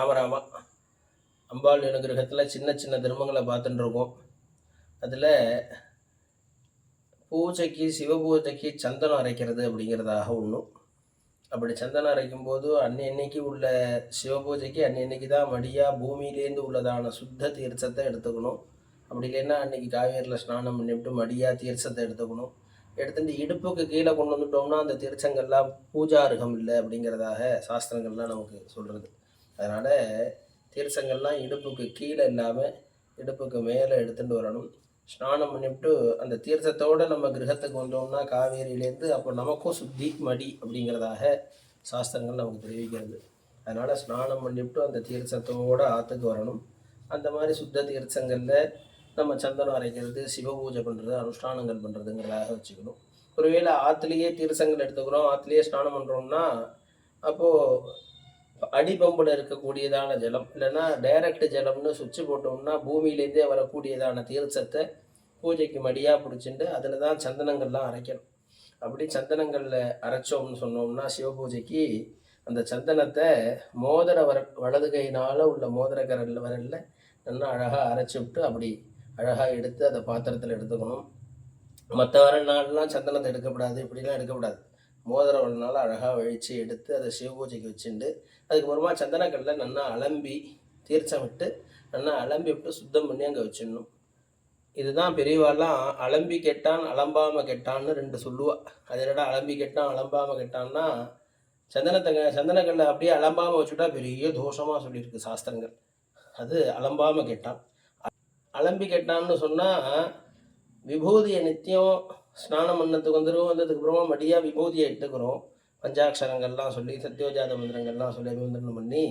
ராமராமா அம்பாள் அனுகிரகத்தில் சின்ன சின்ன தர்மங்களை பார்த்துட்டுருக்கோம். அதில் பூஜைக்கு சிவ பூஜைக்கு சந்தனம் அரைக்கிறது அப்படிங்கிறதாக ஒன்றும் அப்படி சந்தனம் அரைக்கும் போது அன்னைக்கு உள்ள சிவ பூஜைக்கு அன்னை அன்னைக்கு தான் மடியாக பூமியிலேருந்து உள்ளதான சுத்த தீர்த்தத்தை எடுத்துக்கணும். அப்படி இல்லைன்னா அன்னைக்கு காவேரியில் ஸ்நானம் பண்ணிவிட்டு மடியாக தீர்ச்சத்தை எடுத்துக்கணும். எடுத்துட்டு இடுப்புக்கு கீழே கொண்டு வந்துட்டோம்னா அந்த தீர்ச்சங்கள்லாம் பூஜாருகம் இல்லை அப்படிங்கிறதாக சாஸ்திரங்கள்லாம் நமக்கு சொல்கிறது அதனால் தீர்த்தங்கள்லாம் இடுப்புக்கு கீழே இல்லாமல் இடுப்புக்கு மேலே எடுத்துகிட்டு வரணும். ஸ்நானம் பண்ணிவிட்டு அந்த தீர்த்தத்தோடு நம்ம கிரகத்துக்கு வந்தோம்னா காவேரியிலேருந்து அப்போ நமக்கும் சுத்தி மடி அப்படிங்கிறதாக சாஸ்திரங்கள் நமக்கு தெரிவிக்கிறது. அதனால் ஸ்நானம் பண்ணிவிட்டு அந்த தீர்த்தத்தோடு ஆற்றுக்கு வரணும். அந்த மாதிரி சுத்த தீர்த்தங்களில் நம்ம சந்தனம் அரைக்கிறது சிவ பூஜை பண்ணுறது அனுஷ்டானங்கள் பண்ணுறதுங்கிறதாக வச்சுக்கணும். ஒருவேளை ஆற்றுலேயே தீர்த்தங்கள் எடுத்துக்கிறோம் ஆற்றுலேயே ஸ்நானம் பண்ணுறோம்னா அப்போது அடிபம்பில் இருக்கக்கூடியதான ஜலம். இல்லைன்னா டைரக்ட் ஜலம்னு சுவிட்ச் போட்டோம்னா பூமியிலேருந்தே வரக்கூடியதான தீர்ச்சத்தை பூஜைக்கு மடியாக பிடிச்சிட்டு அதில் தான் சந்தனங்கள்லாம் அரைக்கணும். அப்படி சந்தனங்களில் அரைச்சோம்னு சொன்னோம்னா சிவபூஜைக்கு அந்த சந்தனத்தை மோதிர வர வலது கையினால் உள்ள மோதிர கரல் வரல நல்லா அழகாக அரைச்சி விட்டு அப்படி அழகாக எடுத்து அதை பாத்திரத்தில் எடுத்துக்கணும். மற்ற வர நாள்லாம் சந்தனத்தை எடுக்கக்கூடாது இப்படிலாம் எடுக்கக்கூடாது. மோதிரவனால் அழகாக வழித்து எடுத்து அதை சிவபூஜைக்கு வச்சுட்டு அதுக்கப்புறமா சந்தனக்கல்ல நல்லா அலம்பி தீர்ச்சம் விட்டு நல்லா அலம்பி விட்டு சுத்தம் பண்ணி அங்கே வச்சிடணும். இதுதான் பெரியவாள்லாம் அலம்பி கெட்டான் அலம்பாம கெட்டான்னு ரெண்டு சொல்லுவாள் அது என்னடா அலம்பி கெட்டான் அலம்பாம கெட்டான்னா சந்தனத்தை சந்தனக்கல்லை அப்படியே அலம்பாம வச்சுட்டா பெரிய தோஷமாக சொல்லியிருக்கு சாஸ்திரங்கள். அது அலம்பாம கெட்டான். அலம்பி கெட்டான்னு சொன்னால் விபூதியை நித்தியம் ஸ்நானம் பண்ணத்துக்கு வந்துடும் வந்ததுக்கப்புறமா மடியாக விபூதியை எடுத்துக்கிறோம். பஞ்சாட்சரங்கள்லாம் சொல்லி சத்யோஜாத மந்திரங்கள்லாம் சொல்லி அபிமந்திரம் பண்ணி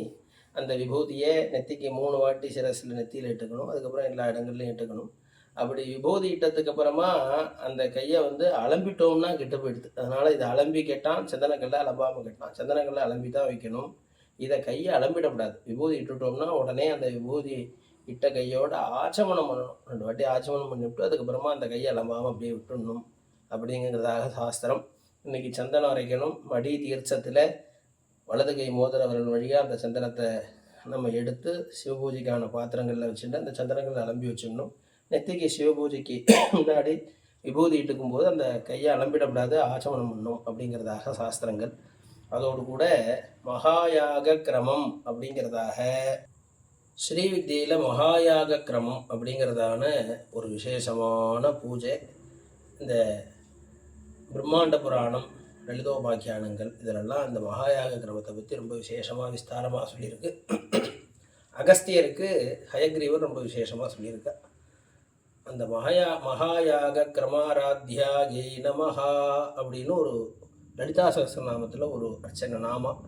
அந்த விபூதியை நெத்திக்கு மூணு வாட்டி சிரசில் நெத்தியில் இட்டுக்கணும் அதுக்கப்புறம் எல்லா இடங்கள்லையும் இட்டுக்கணும் அப்படி விபூதி இட்டதுக்கு அப்புறமா அந்த கையை வந்து அலம்பிட்டோம்னா கெட்டு போயிடுது. அதனால் இதை அலம்பி கேட்டான் சந்தனக்கல்ல அலம்பாமல் கெட்டான். சந்தனக்கல்ல அலம்பி தான் வைக்கணும். இதை கையை அலம்பிடக்கூடாது. விபூதி இட்டுட்டோம்னா உடனே அந்த விபூதி இட்ட கையோட ஆச்சமனம் பண்ணணும். ரெண்டு வாட்டி ஆச்சமனம் பண்ணிவிட்டு அதுக்கப்புறமா அந்த கையை அலம்பாமல் அப்படியே விட்டுடணும் அப்படிங்கிறதாக சாஸ்திரம். இன்னைக்கு சந்தனம் அரைக்கணும். மடி தீர்ச்சத்தில் வலது கை மோதிரவர்கள் வழியாக அந்த சந்தனத்தை நம்ம எடுத்து சிவபூஜைக்கான பாத்திரங்களில் வச்சுட்டு அந்த சந்தனங்களை அலம்பி வச்சிடணும். நெத்திக்கு சிவபூஜைக்கு முன்னாடி விபூதி இட்டுக்கும் போது அந்த கையை அலம்பிடக்கூடாது ஆச்சமனம் பண்ணும் அப்படிங்கிறதாக சாஸ்திரங்கள். அதோடு கூட மகாயாக கிரமம் அப்படிங்கிறதாக ஸ்ரீவித்தியில் மகாயாக கிரமம் அப்படிங்கிறதான ஒரு விசேஷமான பூஜை. இந்த பிரம்மாண்ட புராணம் லலிதோபாக்கியானங்கள் இதிலெல்லாம் இந்த மகாயாக கிரமத்தை பற்றி ரொம்ப விசேஷமாக விஸ்தாரமாக சொல்லியிருக்கு. அகஸ்தியருக்கு ஹயக்ரீவர் ரொம்ப விசேஷமாக சொல்லியிருக்கா. அந்த மகாயா மகாயாக கிரமாராத்யா ஜெய் நமஹா அப்படின்னு ஒரு லலிதா சகஸ்ரநாமத்தில் ஒரு அர்ச்சனை நாமம்.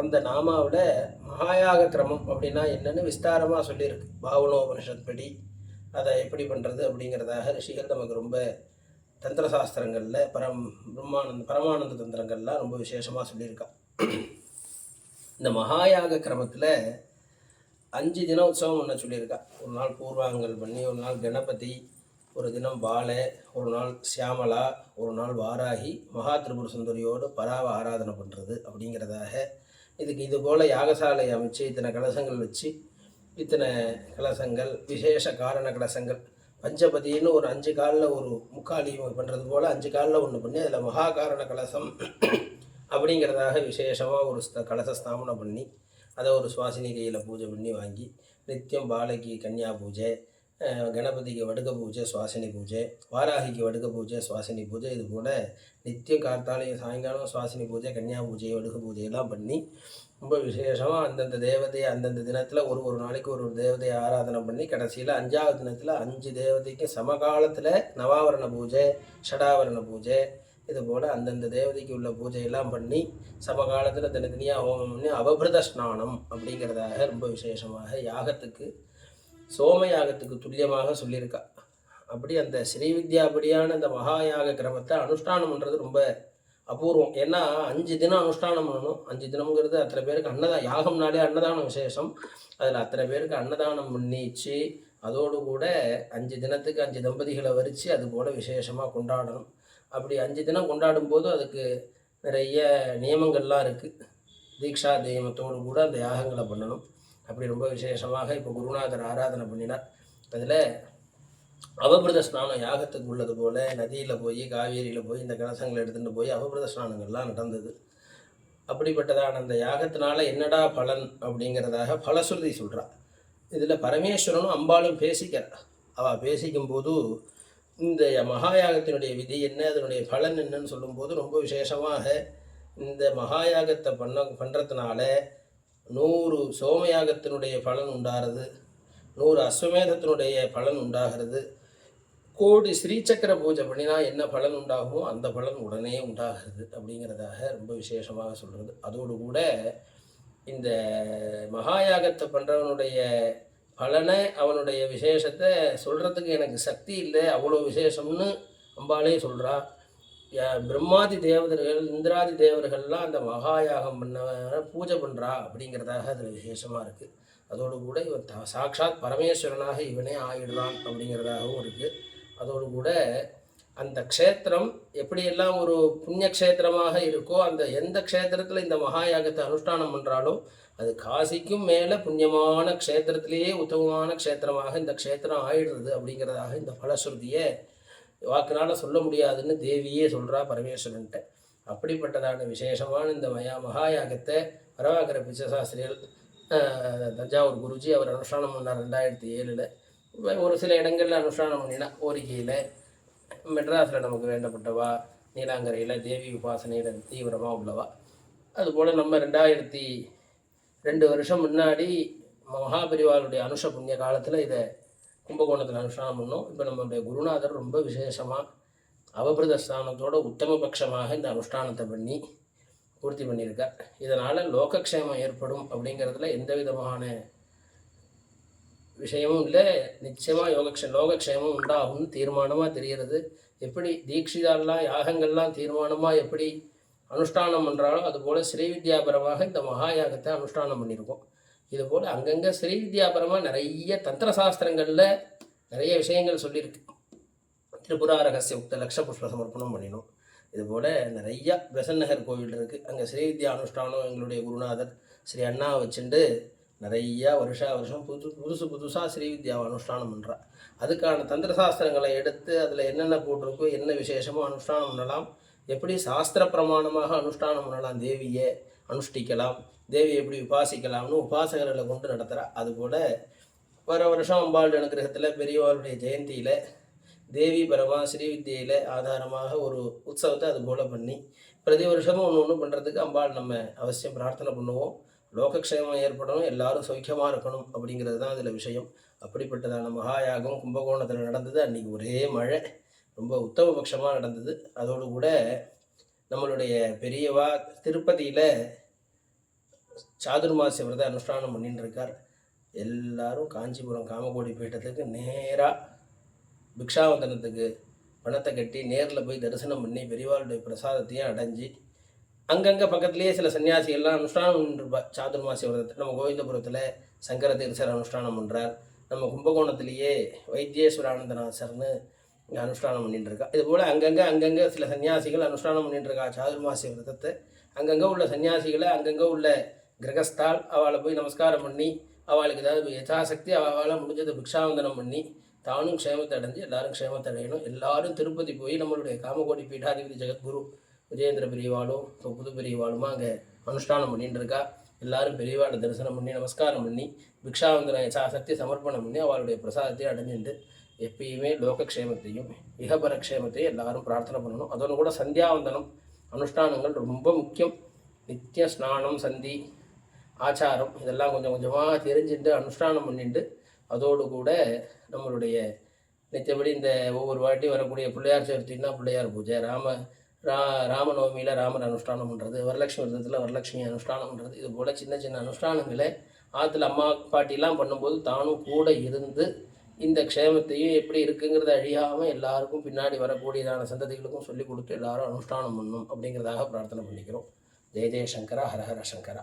அந்த நாமாவில் மகாயாக கிரமம் அப்படின்னா என்னென்னு விஸ்தாரமாக சொல்லியிருக்கு. பாவனோபனிஷத் படி அதை எப்படி பண்ணுறது அப்படிங்கிறதாக ரிஷிகள் நமக்கு ரொம்ப தந்திர சாஸ்திரங்களில் பரம் பிரம்மானந்த பரமானந்த தந்திரங்கள்லாம் ரொம்ப விசேஷமாக சொல்லியிருக்கான் இந்த மகாயாக கிரமத்தில் அஞ்சு தின உற்சவம் ஒன்று சொல்லியிருக்கா. ஒரு நாள் பூர்வாங்கல் பண்ணி ஒரு நாள் கணபதி ஒரு தினம் பாலை ஒரு நாள் சியாமலா ஒரு நாள் வாராகி மகா திரிபுர சுந்தரியோடு பராவ ஆராதனை பண்ணுறது அப்படிங்கிறதாக இதுக்கு இது போல் யாகசாலை அமைச்சு இத்தனை கலசங்கள் வச்சு இத்தனை கலசங்கள் விசேஷ காரண கலசங்கள் பஞ்சபதின்னு ஒரு அஞ்சு காலில் ஒரு முக்காலி பண்ணுறது போல் அஞ்சு காலில் ஒன்று பண்ணி அதில் மகா காரண கலசம் அப்படிங்கிறதாக விசேஷமாக ஒரு ஸ்த- கலச ஸ்தாபனம் பண்ணி அதை ஒரு சுவாசினி கையில் பூஜை பண்ணி வாங்கி நித்தியம் பாலகி கன்னியா பூஜை கணபதிக்கு வடுக பூஜை சுவாசினி பூஜை வாராகிக்கு வடுக பூஜை சுவாசினி பூஜை இது போல் நித்தியம் கார்த்தாலையும் சாயங்காலம் சுவாசினி பூஜை கன்னியா பூஜை வடுக பூஜையெல்லாம் பண்ணி ரொம்ப விசேஷமாக அந்தந்த தேவதையை அந்தந்த தினத்தில் ஒரு ஒரு நாளைக்கு ஒரு ஒரு தேவதையை ஆராதனை பண்ணி கடைசியில் அஞ்சாவது தினத்தில் அஞ்சு தேவதைக்கு சமகாலத்தில் நவாவரண பூஜை ஷடாவரண பூஜை இது போல் அந்தந்த தேவதைக்கு உள்ள பூஜையெல்லாம் பண்ணி சமகாலத்தில் தனித்தனியாக ஹோமம் பண்ணி அவபிரத ஸ்நானம் அப்படிங்கிறதாக ரொம்ப விசேஷமாக யாகத்துக்கு சோம யாகத்துக்கு துல்லியமாக சொல்லியிருக்கா. அப்படி அந்த ஸ்ரீவித்யாபடியான அந்த மகாயாக கிரமத்தை அனுஷ்டானம் பண்ணுறது ரொம்ப அபூர்வம். ஏன்னா அஞ்சு தினம் அனுஷ்டானம் பண்ணணும். அஞ்சு தினம்ங்கிறது அத்தனை பேருக்கு அன்னதான் யாகம்னாலே அன்னதானம் விசேஷம். அதில் அத்தனை பேருக்கு அன்னதானம் பண்ணிச்சு. அதோடு கூட அஞ்சு தினத்துக்கு அஞ்சு தம்பதிகளை வரித்து அது போல் விசேஷமாக கொண்டாடணும். அப்படி அஞ்சு தினம் கொண்டாடும் போது அதுக்கு நிறைய நியமங்கள்லாம் இருக்குது தீக்ஷா தெய்வத்தோடு கூட அந்த யாகங்களை பண்ணணும். அப்படி ரொம்ப விசேஷமாக இப்போ குருநாதர் ஆராதனை பண்ணினார். அதில் அவபிரத ஸ்நானம் யாகத்துக்கு உள்ளது போல் நதியில் போய் காவேரியில் போய் இந்த கலசங்களை எடுத்துகிட்டு போய் அவபிரத ஸ்நானங்கள்லாம் நடந்தது. அப்படிப்பட்டதான அந்த யாகத்தினால என்னடா பலன் அப்படிங்கிறதாக பலசுருதி சொல்றா. இதில் பரமேஸ்வரனும் அம்பாளும் பேசிக்கிறா. அவள் பேசிக்கும்போது இந்த மகாயாகத்தினுடைய விதி என்ன அதனுடைய பலன் என்னன்னு சொல்லும்போது ரொம்ப விசேஷமாக இந்த மகாயாகத்தை பண்ண பண்ணுறதுனால நூறு சோமயாகத்தினுடைய பலன் உண்டாகிறது. நூறு அஸ்வமேதத்தினுடைய பலன் உண்டாகிறது. கோடி ஸ்ரீசக்கர பூஜை பண்ணினா என்ன பலன் உண்டாகுமோ அந்த பலன் உடனே உண்டாகிறது அப்படிங்கிறதாக ரொம்ப விசேஷமாக சொல்கிறது அதோடு கூட இந்த மகாயாகத்தை பண்ணுறவனுடைய பலனை அவனுடைய விசேஷத்தை சொல்கிறதுக்கு எனக்கு சக்தி இல்லை அவ்வளோ விசேஷம்னு அம்பாலே சொல்கிறா பிரம்மாதி தேவதர்கள் இந்திராதி தேவர்கள்லாம் அந்த மகாயாகம் பண்ண பூஜை பண்ணுறா அப்படிங்கிறதாக அதில் விசேஷமாக இருக்குது அதோடு கூட இவன் த சாட்சாத் பரமேஸ்வரனாக இவனே ஆயிடுறான் அப்படிங்கிறதாகவும் இருக்குது அதோடு கூட அந்த க்ஷேத்திரம் எப்படியெல்லாம் ஒரு புண்ணிய க்ஷேத்திரமாக இருக்கோ அந்த எந்த க்ஷேத்திரத்தில் இந்த மகாயாகத்தை அனுஷ்டானம் பண்ணுறாலோ அது காசிக்கும் மேலே புண்ணியமான க்ஷேத்திரத்திலேயே உத்தமமான க்ஷேத்திரமாக இந்த க்ஷேத்திரம் ஆயிடுறது அப்படிங்கிறதாக இந்த பலஸ்ருதியை வாக்குனால சொல்ல முடியாதுன்னு தேவியே சொல்கிறா பரமேஸ்வரன்ட்ட. அப்படிப்பட்டதான விசேஷமான இந்த மயா மகாயாகத்தை பரவாகர பிச்சசாஸ்திரிகள் தஞ்சாவூர் குருஜி அவர் அனுஷ்டானம் பண்ணார் ரெண்டாயிரத்தி ஏழில். ஒரு சில இடங்களில் அனுஷ்டானம் பண்ணினா கோரிக்கையில் மெட்ராஸில் நமக்கு வேண்டப்பட்டவா நீலாங்கரையில் தேவி உபாசனையில் தீவிரமாக உள்ளவா. அதுபோல் நம்ம ரெண்டாயிரத்தி ரெண்டு வருஷம் முன்னாடி மகாபரிவாளுடைய அனுஷ புண்ணிய காலத்தில் இதை கும்பகோணத்தில் அனுஷ்டானம் பண்ணோம். இப்போ நம்மளுடைய குருநாதர் ரொம்ப விசேஷமாக அவபிரத ஸ்தானத்தோட உத்தம பட்சமாக இந்த அனுஷ்டானத்தை பண்ணி பூர்த்தி பண்ணியிருக்கார். இதனால் லோகக்ஷேமம் ஏற்படும் அப்படிங்கிறதுல எந்த விதமான விஷயமும் இல்லை. நிச்சயமாக யோகக்ஷ லோகக்ஷேமம் உண்டாகும்னு தீர்மானமாக தெரிகிறது. எப்படி தீட்சிதாலாம் யாகங்கள்லாம் தீர்மானமாக எப்படி அனுஷ்டானம் பண்ணுறாலோ அதுபோல் ஸ்ரீவித்யாபரமாக இந்த மகாயாகத்தை அனுஷ்டானம் பண்ணியிருக்கோம். இதுபோல் அங்கங்கே ஸ்ரீவித்யாபரமாக நிறைய தந்திர சாஸ்திரங்களில் நிறைய விஷயங்கள் சொல்லியிருக்கு. திரிபுரா ரகசிய உக்த லக்ஷ புஷ்ப சமர்ப்பணம் பண்ணினோம். இதுபோல் நிறையா பெசன் நகர் கோவில் இருக்குது அங்கே ஸ்ரீவித்யா அனுஷ்டானம் எங்களுடைய குருநாதர் ஸ்ரீ அண்ணா வச்சுண்டு நிறையா வருஷா வருஷம் புது புதுசு புதுசாக ஸ்ரீவித்யாவை அனுஷ்டானம் பண்ணுறா அதுக்கான தந்திர சாஸ்திரங்களை எடுத்து அதில் என்னென்ன போட்டிருக்கோ என்ன விசேஷமோ அனுஷ்டானம் பண்ணலாம். எப்படி சாஸ்திர பிரமாணமாக அனுஷ்டானம் பண்ணலாம் தேவியை அனுஷ்டிக்கலாம். தேவியை எப்படி உபாசிக்கலாம்னு உபாசகர்களை கொண்டு நடத்துகிறா அதுபோல் வர வருஷம் அம்பாள் அனுகிரகத்தில் பெரியவாளுடைய ஜெயந்தியில் தேவி பரமா ஸ்ரீவித்யியில் ஆதாரமாக ஒரு உற்சவத்தை அது போல் பண்ணி பிரதி வருஷமும் ஒன்று ஒன்று பண்ணுறதுக்கு அம்பாள் நம்ம அவசியம் பிரார்த்தனை பண்ணுவோம். லோகக்ஷேமம் ஏற்படணும் எல்லாரும் சௌக்கியமாக இருக்கணும் அப்படிங்கிறது தான் அதில் விஷயம். அப்படிப்பட்டதான மகாயாகம் கும்பகோணத்தில் நடந்தது. அன்றைக்கி ஒரே மழை ரொம்ப உத்தமபட்சமாக நடந்தது. அதோடு கூட நம்மளுடைய பெரியவா திருப்பதியில் சாதுர்மாசி விரத அனுஷ்டானம் பண்ணிட்டு இருக்கார் எல்லாரும் காஞ்சிபுரம் காமகோடி பீட்டத்துக்கு நேராக பிக்ஷாவந்தனத்துக்கு பணத்தை கட்டி நேரில் போய் தரிசனம் பண்ணி பெரியவாளுடைய பிரசாதத்தையும் அடைஞ்சு அங்கங்கே பக்கத்துலேயே சில சன்னியாசிகள்லாம் அனுஷ்டானம் பண்ணிருப்பா. சாதுர்மாசி விரதத்தை நம்ம கோவிந்தபுரத்தில் சங்கர தீர்சர் அனுஷ்டானம் பண்ணுறார் நம்ம கும்பகோணத்திலேயே வைத்தியேஸ்வரானந்தநாசர்னு இங்கே அனுஷ்டானம் பண்ணிட்டு இருக்கா இது போல் அங்கங்கே அங்கங்கே சில சன்னியாசிகள் அனுஷ்டானம் பண்ணிட்டு இருக்கா சாதுர்மாசி விரதத்தை. அங்கங்கே உள்ள சன்னியாசிகளை அங்கங்கே உள்ள கிரகஸ்தால் அவளை போய் நமஸ்காரம் பண்ணி அவளுக்கு ஏதாவது யதாசக்தி அவளால் முடிஞ்சதை பிக்ஷாவந்தனம் பண்ணி தானும் க்ஷேமத்தை அடைஞ்சு எல்லாரும் க்ஷேமத்தை அடையணும். எல்லாரும் திருப்பதி போய் நம்மளுடைய காமகோடி பீఠாதிபதி ஜெகத்குரு விஜயேந்திர பெரியவாளும் இப்போ புது பெரியவாளுமா அங்கே அனுஷ்டானம் பண்ணிட்டு இருக்கா? எல்லாரும் பெரியவாளை தரிசனம் பண்ணி நமஸ்காரம் பண்ணி பிக்ஷாவந்தன யசாசக்தி சமர்ப்பணம் பண்ணி அவளுடைய பிரசாதத்தையும் அடைஞ்சுட்டு எப்பயுமே லோகக்ஷேமத்தையும் இகபரக்ஷேமத்தையும் எல்லாரும் பிரார்த்தனை பண்ணணும். அதோட கூட சந்தியாவந்தனம் அனுஷ்டானங்கள் ரொம்ப முக்கியம். நித்திய ஸ்நானம் சந்தி ஆச்சாரம் இதெல்லாம் கொஞ்சம் கொஞ்சமாக தெரிஞ்சுட்டு அனுஷ்டானம் பண்ணிட்டு அதோடு கூட நம்மளுடைய நித்தியபடி இந்த ஒவ்வொரு வாட்டி வரக்கூடிய பிள்ளையார் சதுர்த்தின்னா பிள்ளையார் பூஜை ராம ரா ராமநவமியில் ராமர் அனுஷ்டானம் பண்ணுறது வரலட்சுமி விரதத்தில் வரலட்சுமி அனுஷ்டானம் பண்ணுறது இது போல் சின்ன சின்ன அனுஷ்டானங்களை ஆற்றுல அம்மா பாட்டிலாம் பண்ணும்போது தானும் கூட இருந்து இந்த க்ஷேமத்தையும் எப்படி இருக்குங்கிறத அழியாமல் எல்லாருக்கும் பின்னாடி வரக்கூடியதான சந்ததிகளுக்கும் சொல்லிக் கொடுத்து எல்லாரும் அனுஷ்டானம் பண்ணும் அப்படிங்கிறதாக பிரார்த்தனை பண்ணிக்கிறோம். ஜெய ஜெயசங்கரா ஹரஹர சங்கரா.